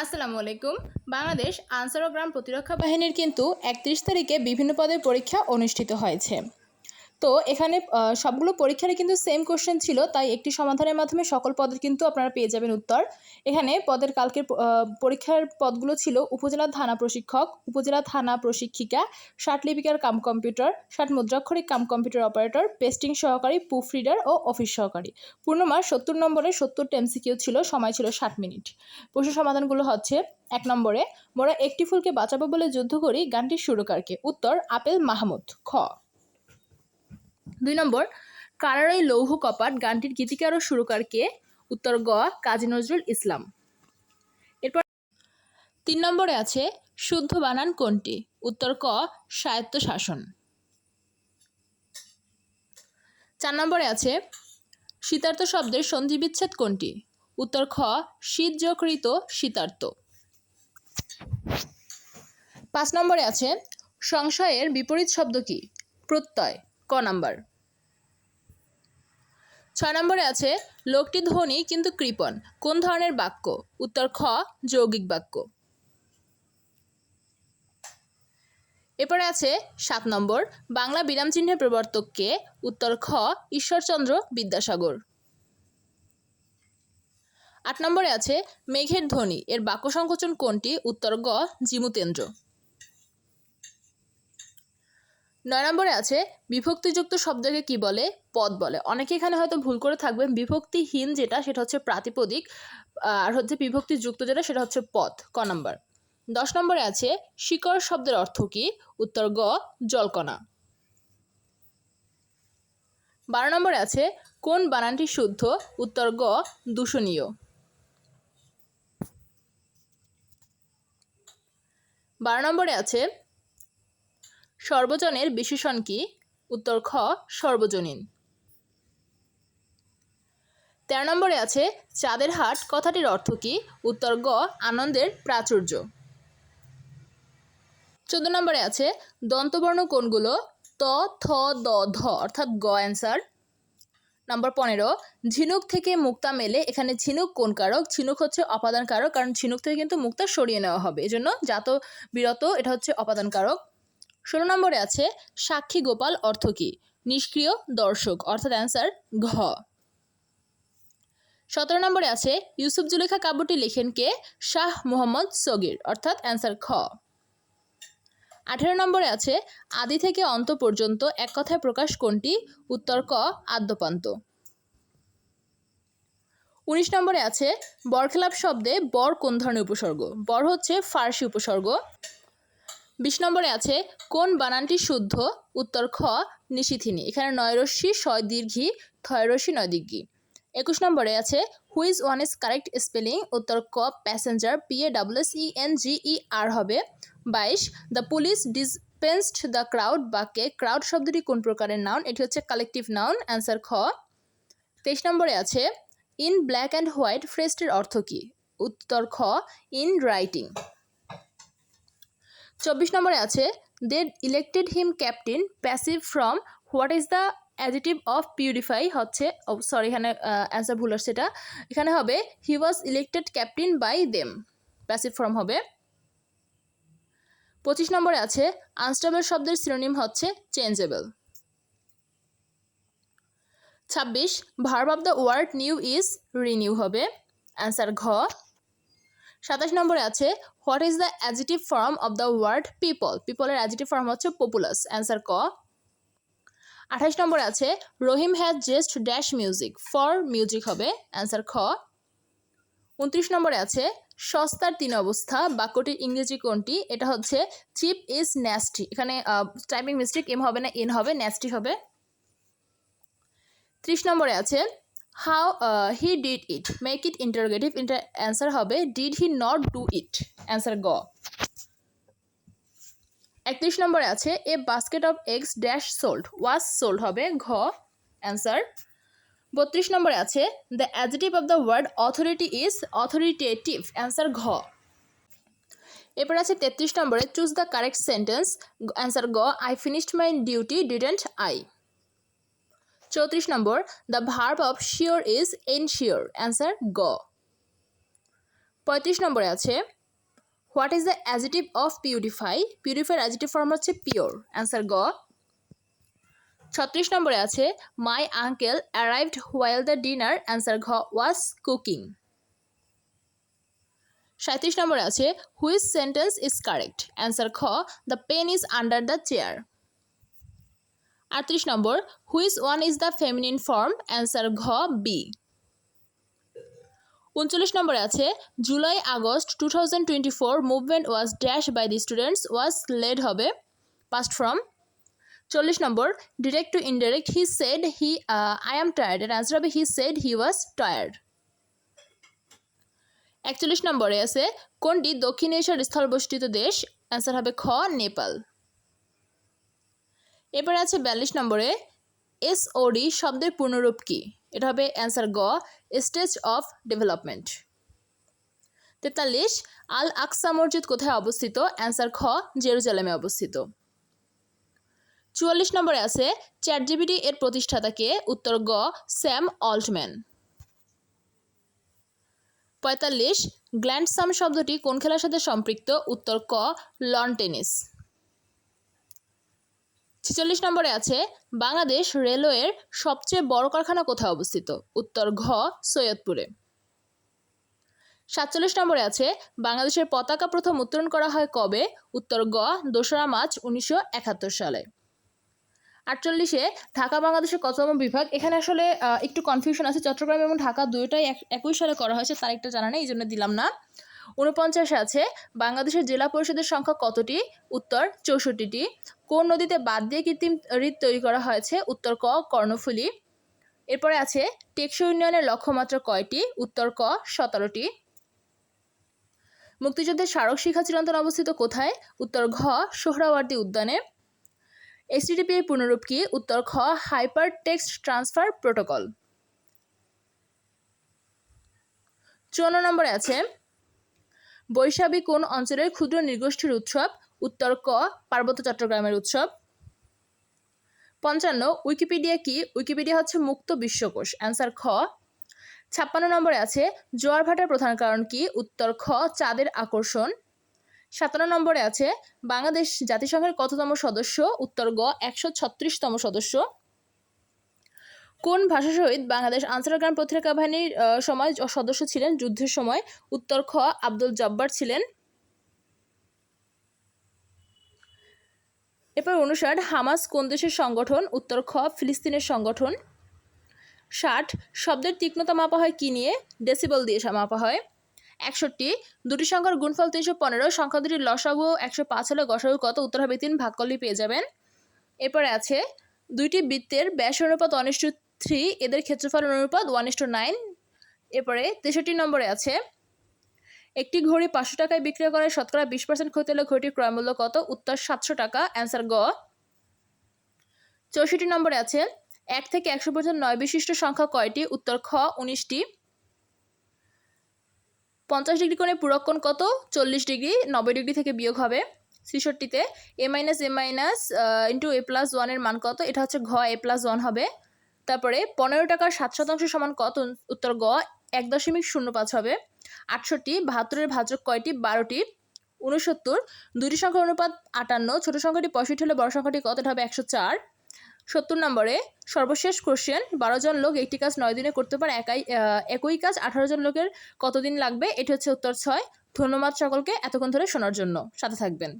আসসালামু আলাইকুম। বাংলাদেশ আনসার ও গ্রাম প্রতিরক্ষা বাহিনীর কিন্তু একত্রিশ তারিখে বিভিন্ন পদের পরীক্ষা অনুষ্ঠিত হয়েছে। তো এখানে সবগুলো পরীক্ষারই কিন্তু সেম কোশ্চেন ছিল, তাই একটি সমাধানের মাধ্যমে সকল পদের কিন্তু আপনারা পেয়ে যাবেন উত্তর। এখানে পদের কালকের পরীক্ষার পদগুলো ছিল উপজেলা থানা প্রশিক্ষক, উপজেলা থানা প্রশিক্ষিকা, ষাট লিপিকার কাম কম্পিউটার, ষাট মুদ্রাক্ষরিক কাম কম্পিউটার অপারেটর, পেস্টিং সহকারী, প্রুফ রিডার ও অফিস সহকারী। পূর্ণমার সত্তর নম্বরে সত্তরটা এমসিকিউ ছিল, সময় ছিল ষাট মিনিট। প্রশ্ন সমাধানগুলো হচ্ছে, এক নম্বরে, মোরা একটি ফুলকে বাঁচাবো বলে যুদ্ধ করি গানটির সুরকারকে উত্তর, আপেল মাহমুদ, খ। দুই নম্বর কারারই লৌহ কপাট গানটির গীতিকার ও সুরকার কে? উত্তর গ, কাজী নজরুল ইসলাম। এরপর তিন নম্বরে আছে, শুদ্ধ বানান কোনটি? উত্তর ক স্বায়ত্ত শাসন চার নম্বরে আছে, শীতার্থ শব্দের সন্ধি বিচ্ছেদ কোনটি? উত্তর খ যকৃত শীতার্থ। পাঁচ নম্বরে আছে, সংশয়ের বিপরীত শব্দ কি? প্রত্যয়, ক নাম্বার। ছয় নম্বরে আছে, লোকটি ধনী কিন্তু কৃপণ। কোন ধরনের বাক্য? উত্তর, খ, যৌগিক বাক্য। এরপরে আছে, সাত নম্বর, বাংলা বিরাম চিহ্নের প্রবর্তক কে? উত্তর, খ, ঈশ্বরচন্দ্র বিদ্যাসাগর। আট নম্বরে আছে, মেঘের ধ্বনি। এর বাক্য সংকোচন কোনটি? উত্তর, গ, জিমুতেন্দ্র। নয় নম্বরে আছে, বিভক্তিযুক্ত শব্দকে কি বলে? পদ বলে। অনেকে এখানে হয়তো ভুল করে থাকবেন। বিভক্তিহীন যেটা, সেটা হচ্ছে প্রাতিপদিক, আর হচ্ছে বিভক্তিযুক্ত যেটা, সেটা হচ্ছে পদ। ক নম্বর? দশ নম্বরে আছে, শিকড় শব্দের অর্থ কি? উত্তর গ, জলকণা। বারো নম্বরে আছে, কোন বানানটি শুদ্ধ? উত্তর গ, দূষণীয়। বারো নম্বরে আছে সর্বজনের বিশেষণ কি? উত্তর খ, সর্বজনীন। তেরো নম্বরে আছে, চাঁদের হাট কথাটির অর্থ কি? উত্তর গ, আনন্দের প্রাচুর্য। চোদ্দ নম্বরে আছে, দন্তবর্ণ কোনগুলো? ত, থ, দ, ধ, অর্থাৎ গ অ্যান্সার। নম্বর পনেরো, ঝিনুক থেকে মুক্তা মেলে, এখানে ঝিনুক কোন কারক? ঝিনুক হচ্ছে অপাদান কারক, কারণ ঝিনুক থেকে কিন্তু মুক্তা সরিয়ে নেওয়া হবে। এজন্য জাত বিরত, এটা হচ্ছে অপাদান কারক। ষোলো নম্বরে আছে, সাক্ষী গোপাল অর্থ কি? নিষ্ক্রিয় দর্শক, অর্থাৎ অ্যান্সার ঘ। সতেরো নম্বরে আছে, ইউসুফ জুলেখা কাব্যটি লেখেন কে? শাহ মোহাম্মদ সগির, অর্থাৎ অ্যান্সার খ। আঠেরো নম্বরে আছে, আদি থেকে অন্ত পর্যন্ত এক কথায় প্রকাশ কোনটি? উত্তর ক, আদ্যপান্ত। উনিশ নম্বরে আছে, বরখেলাপ শব্দে বর কোন ধরনের উপসর্গ? বর হচ্ছে ফার্সি উপসর্গ। বিশ নম্বরে আছে, কোন বানানটি শুদ্ধ? উত্তর খ, নিশিথিনী। এখানে নয় রশ্মি, ছয় দীর্ঘি থয় রশ্মি, নয় দীর্ঘি। একুশ নম্বরে আছে which one is correct spelling উত্তর ক passenger P A W S E N G E R হবে। বাইশ the police dispensed the crowd বাক্যে ক্রাউড শব্দটি কোন প্রকারের নাউন এটি হচ্ছে কালেকটিভ নাউন অ্যান্সার খ। তেইশ নম্বরে আছে ইন ব্ল্যাক অ্যান্ড হোয়াইট ফ্রেস্টের অর্থ কী? উত্তর খ ইন রাইটিং চব্বিশ নম্বরে আছে they elected him captain passive form what is the additive of purify হচ্ছে সরি এখানে অ্যান্সার ভুল আসছে এটা। এখানে হবে he was elected captain by them passive form হবে। পঁচিশ নম্বরে আছে আনস্টেবল শব্দের সিনোনিম হচ্ছে চেঞ্জেবল ছাব্বিশ verb of the word new is renew হবে। অ্যান্সার ঘ সাতাশ নম্বরে আছে what is the adjective form of the word people পিপলের adjective form হচ্ছে পপুলাস অ্যান্সার ক। আঠাশ নম্বরে আছে, Rahim has zest dash music for music হবে অ্যান্সার খ। উনত্রিশ নম্বরে আছে, সস্তার তিন অবস্থা, বাক্যটির ইংরেজি কোনটি? এটা হচ্ছে চিপ ইজ ন্যাস্টি এখানে টাইপিং মিস্টেক এম হবে না এন হবে ন্যাস্টি হবে। ত্রিশ নম্বরে আছে how he did it make it interrogative inter answer হবে did he not do it answer গ একত্রিশ নম্বরে আছে a basket of eggs dash sold was sold হবে, ঘ অ্যান্সার বত্রিশ নম্বরে আছে the adjective of the word authority is authoritative answer ঘ. এরপর আছে তেত্রিশ নম্বরে choose the correct sentence answer গ I finished my duty didn't I চৌত্রিশ number the verb of sure is ensure answer গ। পঁয়ত্রিশ নম্বরে আছে what is the adjective of purify পিউরিফাইয়ের adjective form হচ্ছে পিওর অ্যান্সার গ। ছত্রিশ নম্বরে আছে my uncle arrived while the dinner answer ঘ ওয়াজ কুকিং সাঁত্রিশ নম্বরে আছে which sentence is correct answer খ the pen is under the chair আটত্রিশ নম্বর, which one is the feminine form? Answer ঘ, বি। উনচল্লিশ নম্বরে আছে, July, August two thousand twenty four, movement was dash by the students, was led হবে, past from. চল্লিশ নম্বর, direct to indirect he said he I am tired answer হবে, he said he was tired. একচল্লিশ নম্বরে আছে, কোনটি দক্ষিণ এশিয়ার স্থলবেষ্টিত দেশ? অ্যান্সার হবে, খ, নেপাল। এরপরে আছে বিয়াল্লিশ নম্বরে এসওডি শব্দের পূর্ণরূপ কি? এটা হবে অ্যান্সার গ, স্টেজ অফ ডেভেলপমেন্ট। তেতাল্লিশ, আল আকসা মসজিদ কোথায় অবস্থিত? অ্যান্সার খ, জেরুজালেমে অবস্থিত। চুয়াল্লিশ নম্বরে আছে চ্যাট জিবিটি এর প্রতিষ্ঠাতাকে উত্তর গ, স্যাম অল্টম্যান। পঁয়তাল্লিশ, গ্ল্যান্ডসাম শব্দটি কোন খেলার সাথে সম্পৃক্ত? উত্তর ক, লন টেনিস। ছেচল্লিশ নম্বরে আছে, বাংলাদেশ রেলওয়ের সবচেয়ে বড় কারখানা কোথায় অবস্থিত? উত্তর ঘ, সৈয়দপুরে। সাতচল্লিশ নম্বরে আছে, বাংলাদেশের পতাকা প্রথম উত্তোলন করা হয় কবে? উত্তর গ দোসরা মার্চ উনিশশো একাত্তর সালে। আটচল্লিশে, ঢাকা বাংলাদেশের কততম বিভাগ? এখানে আসলে একটু কনফিউশন আছে। চট্টগ্রাম এবং ঢাকা দুইটাই এক- একই সালে করা হয়েছে, তার একটা জানা নেই, এই জন্য দিলাম না। উনপঞ্চাশে আছে, বাংলাদেশের জেলা পরিষদের সংখ্যা কতটি? উত্তর, চৌষট্টিটি। কোন নদীতে বাদ দিয়ে কৃত্রিম হ্রদ তৈরি করা হয়েছে? উত্তর ক, কর্ণফুলী। এরপরে আছে, টেকসই উন্নয়নের লক্ষ্যমাত্রা কয়টি? উত্তর ক, সতেরোটি। মুক্তিযুদ্ধের স্মারক শিখা চিরন্তন অবস্থিত কোথায়? উত্তর ঘ, সোহরাওয়ার্দী উদ্যানে। এসটিডিপি পুনরূপ কি? উত্তর খ হাইপার টেক্সট ট্রান্সফার প্রোটোকল। চুয়ান্ন নম্বরে আছে বৈশাখী কোন অঞ্চলের ক্ষুদ্র নৃগোষ্ঠীর উৎসব? উত্তর ক, পার্বত্য চট্টগ্রামের উৎসব। পঞ্চান্ন, উইকিপিডিয়া কি? উইকিপিডিয়া হচ্ছে মুক্ত বিশ্বকোষ। অ্যান্সার খ। ছাপ্পান্ন নম্বরে আছে, জোয়ার ভাটার প্রধান কারণ কি? উত্তর খ, চাঁদের আকর্ষণ। সাতান্ন নম্বরে আছে, বাংলাদেশ জাতিসংঘের কততম সদস্য? উত্তর গ, একশো ছত্রিশতম সদস্য। কোন ভাষা সহিত বাংলাদেশ আনসারগ্রাম প্রতিরক্ষা বাহিনীর সময় সদস্য ছিলেন? যুদ্ধের সময় উত্তর খ আব্দুল জব্বার ছিলেন। এরপর অনুসার হামাস কোন দেশের সংগঠন? উত্তর খ, ফিলিস্তিনের সংগঠন। ষাট, শব্দের তীক্ষ্ণতা মাপা হয় কি নিয়ে? ডেসিবল দিয়ে মাপা হয়। একষট্টি, দুটি সংখ্যার গুণফল তিনশো পনেরো, সংখ্যা দুটির লসাগু একশো পাঁচ হলে গসাগু কত? উত্তর হবে তিন ভাগ পেয়ে যাবেন। এরপরে আছে, দুইটি বৃত্তের ব্যাস অনুপাত টু থ্রি এদের ক্ষেত্রফল অনুপাত ওয়ান ইস টু নাইন এরপরে তেষট্টি নম্বরে আছে, একটি ঘড়ি পাঁচশো টাকায় বিক্রয় করে, শতকরা বিশ পার্সেন্ট ক্ষতি হলে ঘড়িটির ক্রয়মূল্য কত? উত্তর সাতশো টাকা। অ্যান্সার গ। চৌষট্টি নম্বরে আছে, এক থেকে একশো পর্যন্ত নয় বিশিষ্ট সংখ্যা কয়টি? উত্তর খ, উনিশটি। পঞ্চাশ ডিগ্রি কোণে পূরক কোণ কত? চল্লিশ ডিগ্রি, নব্বই ডিগ্রি থেকে বিয়োগ হবে। ছেষট্টিতে, a minus a minus into a plus ওয়ানের মান কত? এটা হচ্ছে ঘ এ প্লাস ওয়ান হবে। তারপরে পনেরো টাকার সাত শতাংশ সমান কত? উত্তর গ, এক দশমিক শূন্য পাঁচ হবে। আটষট্টি, বাহাত্তরের ভাজক কয়টি? বারোটি। উনসত্তর দুটি সংখ্যার অনুপাত আটান্ন। ছোট সংখ্যাটি পঁয়ষট্টি হলে বড় সংখ্যাটি কত? হবে একশো চার। সত্তর নম্বরে সর্বশেষ কোশ্চেন বারো জন লোক একটি কাজ নয় দিনে করতে পারে, একাই একই কাজ আঠারো জন লোকের কতদিন লাগবে? এটি হচ্ছে উত্তর ছয়। ধন্যবাদ সকলকে এতক্ষণ ধরে শোনার জন্য। সাথে থাকবেন।